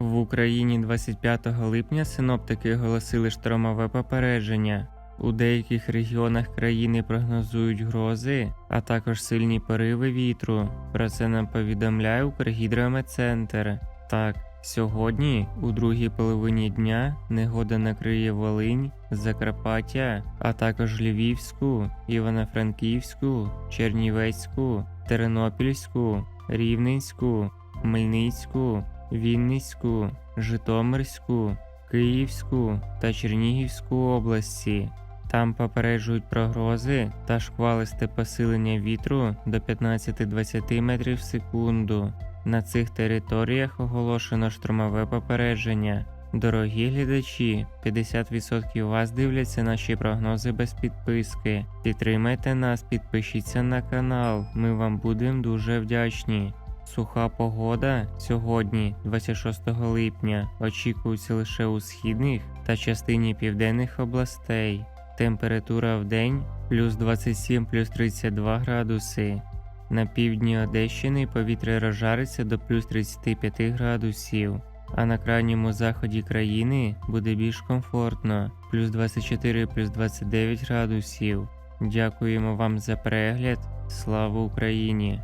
В Україні 25 липня синоптики оголосили штормове попередження. У деяких регіонах країни прогнозують грози, а також сильні пориви вітру. Про це нам повідомляє Укргідрометцентр. Так, сьогодні, у другій половині дня, негода накриє Волинь, Закарпаття, а також Львівську, Івано-Франківську, Чернівецьку, Тернопільську, Рівненську, Хмельницьку, Вінницьку, Житомирську, Київську та Чернігівську області. Там попереджують про грози та шквалисте посилення вітру до 15-20 метрів в секунду. На цих територіях оголошено штормове попередження. Дорогі глядачі, 50% вас дивляться наші прогнози без підписки. Підтримайте нас, підпишіться на канал, ми вам будемо дуже вдячні. Суха погода сьогодні, 26 липня, очікується лише у східних та частині південних областей. Температура в день плюс 27 плюс 32 градуси. На півдні Одещини повітря розжариться до плюс 35 градусів, а на крайньому заході країни буде більш комфортно плюс 24 плюс 29 градусів. Дякуємо вам за перегляд. Слава Україні!